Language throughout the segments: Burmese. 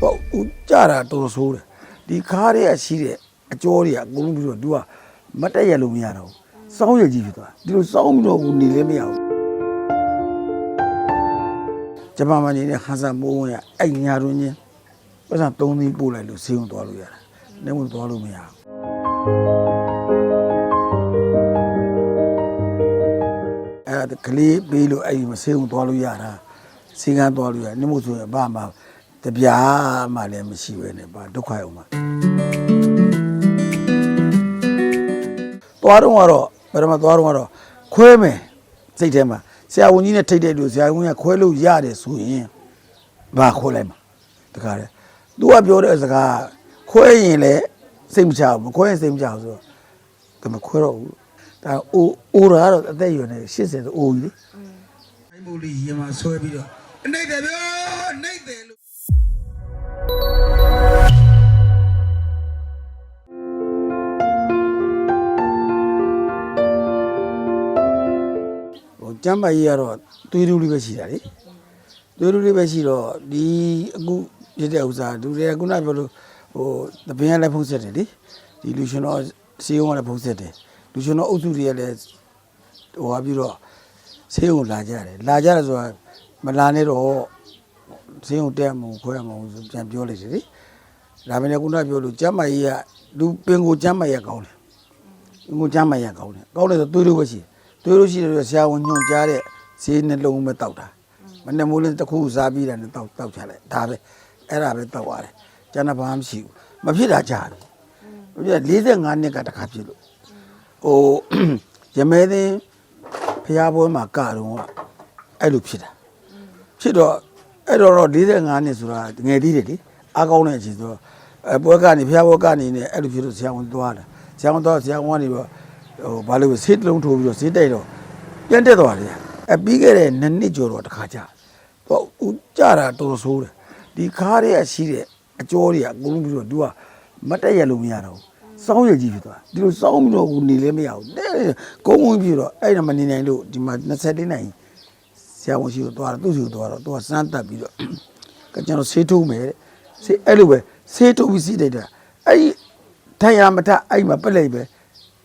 ဟိုဦးကြတာတော်တော်ဆိုးတယ်ဒီခါးတွေကရှိတဲ့အကြောတွေကအကုန်လုံးပြီးတော့ तू ကမတ်တက်ရလို့မရတော့ဘူးစောင်းရကြီးဖြစ်သွားဒီလိုစောင်းပြီးတော့ကိုနေလည်းမရဘူးဂျပန်မှာနေတဲ့ဟန်ဆန်မိုးဝင်ကအဲ့ညာတွင်ချင်းပတ်စံ၃သိန်းပို့လိုက်လို့ဈေးုံသွားလို့ရတယ်နေမသွားလို့မရဘူးအဲ့ဒါကလေးပေးလို့အဲ့ဒီမဆေးုံသွားလို့ရတာစီကန်းသွားလို့ရနေမို့ဆိုရင်ဘာမှ တပြားမှလည်းမရှိပဲနဲ့ဘာဒုက္ခရောက်မှာသွားတော့ကတော့ဘယ်တော့မှသွားတော့ကတော့ခွဲမယ်စိတ်ထဲမှာဆရာဝန်ကြီးနဲ့ထိတ်တဲ့လူဆရာဝန်ကြီးကခွဲလို့ရတယ်ဆိုရင်ဘာခွဲလိုက်မှာတခါလေ तू ကပြောတဲ့စကားခွဲရင်လည်းစိတ်မချဘူးမခွဲရင်စိတ်မချဘူးဆိုတော့ကမခွဲတော့ဘူးဒါအိုအိုရာကတော့အသက်အရွယ်နဲ့80ဆိုအိုကြီးလေအဲ့မို့လေးရင်မှာဆွဲပြီးတော့အနိုင်တယ်ပြောအနိုင်တယ်လို့ဟို ကျမ်းမာရေးကတော့သွေးရူးလေးပဲရှိတာလေသွေးရူးလေးပဲရှိတော့ဒီအခုဖြစ်တဲ့ဥစ္စာဒူတွေကခုနပြောလို့ဟိုတပင်းကလည်းဖုံးဆက်တယ်လေဒီလူရှင်တော်ဆေးရုံကလည်းဖုံးဆက်တယ်လူရှင်တော်အုပ်စုတွေကလည်းဟိုဟာပြီးတော့ဆေးရုံလာကြတယ်လာကြတယ်ဆိုတာမလာနဲ့တော့ ဆေးရုံတက်မှုခွဲမှုဆိုပြန်ပြောလိုက်တယ်လေဒါပေမဲ့ခုနပြောလို့ကျမ်းမာရေးကလူပင်ကိုကျမ်းမာရေးကောင်းတယ်ငိုကြမ်းမရကောင်းတယ်ကောင်းတယ်ဆိုသွေးလို့ပဲရှိတယ်သွေးလို့ရှိတယ်ဆိုဆရာဝန်ညွှန်ကြားတဲ့ဈေးနှလုံးပဲတောက်တာမနေ့မိုးလင်းတစ်ခုစားပြီးတာနဲ့တောက်တောက်ချလိုက်ဒါပဲအဲ့ဒါပဲတောက်ရတယ်ကျန်တာဘာမှမရှိဘူးမဖြစ်တာကြားတယ်မဖြစ်45နှစ်ကတခါဖြစ်လို့ဟိုရမဲသိန်းဖျားပွဲမှာကတော့ကအဲ့လိုဖြစ်တာဖြစ်တော့ အဲ့တော့တော့45နှစ်ဆိုတာငယ်သေးတယ်လေအားကောင်းတဲ့အချိန်ဆိုတော့အဲပွဲကနေဖျားပွဲကနေနဲ့အဲ့လိုဖြစ်လို့ဆရာဝန်သွားတာဆရာဝန်သွားဆရာဝန်ကနေပြီးတော့ဟိုဘာလို့ဆေးတစ်လုံးထိုးပြီးတော့ဆေးတိုက်တော့ပြန်တက်သွားတယ်အဲပြီးခဲ့တဲ့နှစ်နှစ်ကျော်တော့တခါကြာတော့ဦးကြတာတော်တော်ဆိုးတယ်ဒီခါးတွေကရှိတဲ့အကြောတွေကအကုန်လုံးပြီးတော့ तू ကမတ်တက်ရလို့မရတော့ဘူးစောင်းရကြီးဖြစ်သွားဒီလိုစောင်းပြီးတော့ကိုနေလည်းမရဘူးတဲ့ကုန်းကုန်းပြီးတော့အဲ့ဒါမနေနိုင်လို့ဒီမှာ24နိုင်ဆ ရာဝန်ရှိတော့သွားတော့သူ့စီကိုသွားတော့ तू ကစမ်းတက်ပြီးတော့ကကျွန်တော်ဆေးထုတ်မယ်တဲ့ဆေးအဲ့လိုပဲဆေးထုတ်ပြီးစီးလိုက်တာအဲ့ဒီထိုင်ရမထအဲ့ဒီမှာပက်လိုက်ပဲ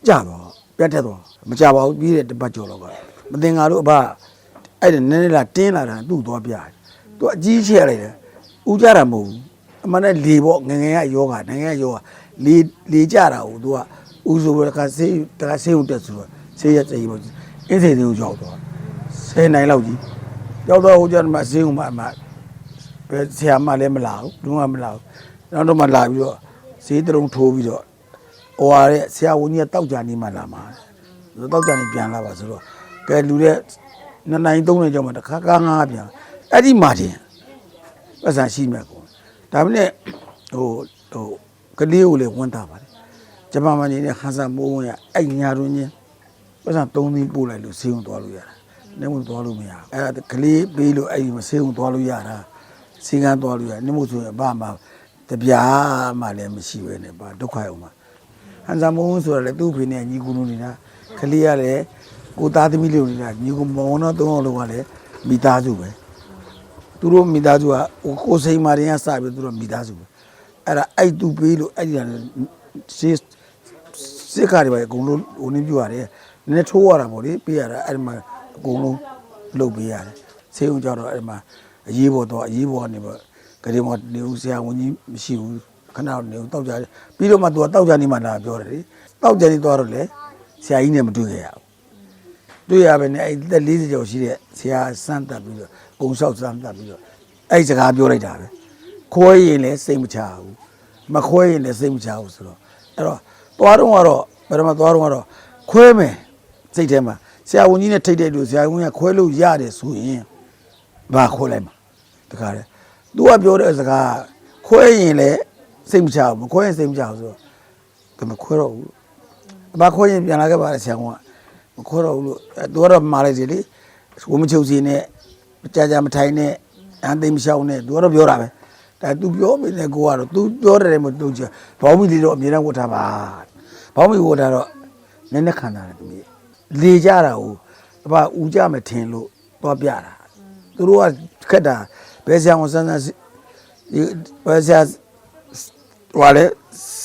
ကြာတော့ပြတ်တက်တော့မကြပါဘူးပြီးတဲ့တစ်ပတ်ကျော်တော့ကမတင်ငါတို့အဘအဲ့ဒါနည်းနည်းလာတင်းလာတာသူ့သွားပြတယ်သူအကြီးချဲလိုက်တယ်ဦးကြတာမဟုတ်ဘူးအမှန်နဲ့လေပေါ့ငငယ်ကယောဂငငယ်ကယောဂလေလေကြတာကိုသူကဦးဆိုပဲတခါဆေးတခါဆေးုံတက်ဆိုတော့ဆေးရကြေးပေါ့အင်းစိန်တွေကိုရောက်တော့10နိုင်လောက်ကြီး ရောက်တော့ဟိုကျတော့မှဆေးုံမှအမှဘယ်ဆရာမလည်းမလာဘူးဘူးမှမလာဘူးနောက်တော့မှလာပြီးတော့ဈေးတုံးထိုးပြီးတော့ဟိုဟာတဲ့ဆရာဝန်ကြီးကတောက်ကြနေမှလာမှာတဲ့တောက်ကြနေပြန်လာပါဆိုတော့ကဲလူတဲ့နှစ်နိုင်သုံးနိုင်ကြောင်းမှတစ်ခါကားငါးပြန်အဲ့ဒီမှာတင်ပတ်စံရှိမဲ့ကိုဒါမနဲ့ဟိုဟိုကလေးကိုလည်းဝန်တာပါတယ်ဂျပန်မှာနေတဲ့ဟန်ဆန်မိုးဝင်ကအဲ့ညာတွင်ချင်းပတ်စံ၃သိန်းပို့လိုက်လို့ဈေးုံသွားလို့ရတယ် နေမသွားလို့မရဘူးအဲ့ဒါကလေးပေးလို့အဲ့ဒီမဈေးုံသွားလို့ရတာစီကန်းသွားလို့ရနေမို့ဆိုရင်ဘာမှတပြားမှလည်းမရှိပဲနဲ့ဘာဒုက္ခရောက်မှာဟန်ဇာမုံဆိုတာလေသူ့ဖေနဲ့ညီကူလူနေတာကလေးရလေကိုသားသမီးလေးနေတာညီကူမောင်တော့သုံးအောင်လောကလည်းမိသားစုပဲသူတို့မိသားစုကကိုစိန်မာရင်ကစပြီးသူတို့မိသားစုပဲအဲ့ဒါအဲ့သူပေးလို့အဲ့ဒီကစေးစစ်ကားတွေပဲအကုန်လုံးဟိုနေပြရတယ်နည်းနည်းထိုးရတာပေါ့လေပေးရတာအဲ့ဒီမှာအ ကုန်လုံးလုပ်ပေးရတယ်ဆေးုံကြတော့အဲ့ဒီမှာအရေးပေါ်တော့အရေးပေါ်ကနေပေါ့ကလေးမနေဦးဆရာဝန်ကြီးမရှိဘူးခဏနေဦးတောက်ကြတယ်ပြီးတော့မှသူကတောက်ကြနေမှလာပြောတယ်လေတောက်ကြနေသွားတော့လေဆရာကြီးနဲ့မတွေ့ခဲ့ရဘူးတွေ့ရပဲနဲ့အဲ့သက်40ကျော်ရှိတဲ့ဆရာစမ်းတက်ပြီးတော့ကုံလျှောက်စမ်းတက်ပြီးတော့အဲ့စကားပြောလိုက်တာပဲခွဲရင်လည်းစိတ်မချဘူးမခွဲရင်လည်းစိတ်မချဘူးဆိုတော့အဲ့တော့သွားတော့ကတော့ဘယ်တော့မှသွားတော့ကတော့ခွဲမယ်စိတ်ထဲမှာ ဆရာဝန်ကြီးနဲ့ထိတ်တဲ့လူဆရာဝန်ကခွဲလို့ရတယ်ဆိုရင်ဘာခွဲလိုက်မှာတခါတည်းသူကပြောတဲ့စကားခွဲရင်လည်းစိတ်မချဘူးမခွဲရင်စိတ်မချဘူးဆိုတော့ဒါမခွဲတော့ဘူးဘာခွဲရင်ပြန်လာခဲ့ပါလေဆရာဝန်ကမခွဲတော့ဘူးလို့သူကတော့မှားလိုက်စီလေဝမချုပ်စီနဲ့ကြာကြာမထိုင်နဲ့အန်သိမရှောင်းနဲ့သူကတော့ပြောတာပဲဒါ तू ပြောမိတဲ့ကိုကတော့ तू ပြောတယ်မလို့ကြဘောင်းမီလေးတော့အမြဲတမ်းဝတ်ထားပါဘောင်းမီဝတ်ထားတော့နည်းနည်းခံတာတယ်သူကြီး လေကြတာကိုအဘဦးကြမယ်ထင်လို့သွားပြတာ သူတို့ကခက်တာဘယ်ဆရာဝန်စမ်းစမ်း ဒီဘာသာဟွာလေ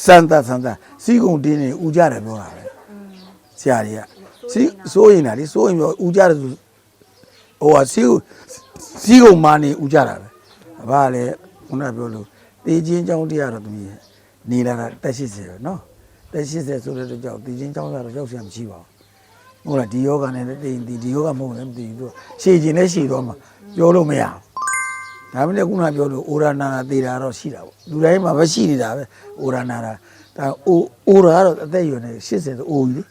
စန်တာစန်တာစီကုံတင်းနေဦးကြတယ်ပြောတာပဲဆရာကြီးကစီစိုးရင်လားဒီစိုးရင်ပြောဦးကြတယ်ဆိုဟိုဟာစီကိုစီကုံမာနေဦးကြတာပဲဘာလဲခုနကပြောလို့တေးချင်းเจ้าတရားတော့သူကြီးနေလာတာတက်80ပဲနော်တက်80ဆိုတဲ့အတွက်ကြောင့်တေးချင်းเจ้าကတော့ရောက်เสียမရှိပါဘူး ဟုတ်လားဒီယောဂနဲ့လည်းတေးဒီဒီယောဂမဟုတ်လည်းမသိဘူးသူရှည်ခြင်းလည်းရှည်တော့မှာပြောလို့မရဘူးဒါမှလည်းခုနပြောလို့အိုရာနာနာသေးတာတော့ရှိတာပေါ့လူတိုင်းမှာပဲရှိနေတာပဲအိုရာနာနာဒါအိုအိုရာကတော့အသက်အရွယ်နဲ့80ဆိုအိုကြီးလေ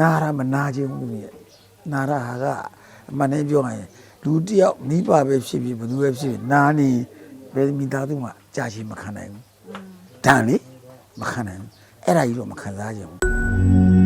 နာရမနာခြင်းဘူးမြည်နာရဟာကအမှန်တည်းပြောရင်လူတစ်ယောက်မိဘပဲဖြစ်ဖြစ်ဘယ်သူပဲဖြစ်ဖြစ်နာနေဘယ်မိသားစုမှကြာရှည်မခံနိုင်ဘူးတန်လေမခံနိုင်ဘူးအဲ့ဒါကြီးတော့မခံစားကြဘူး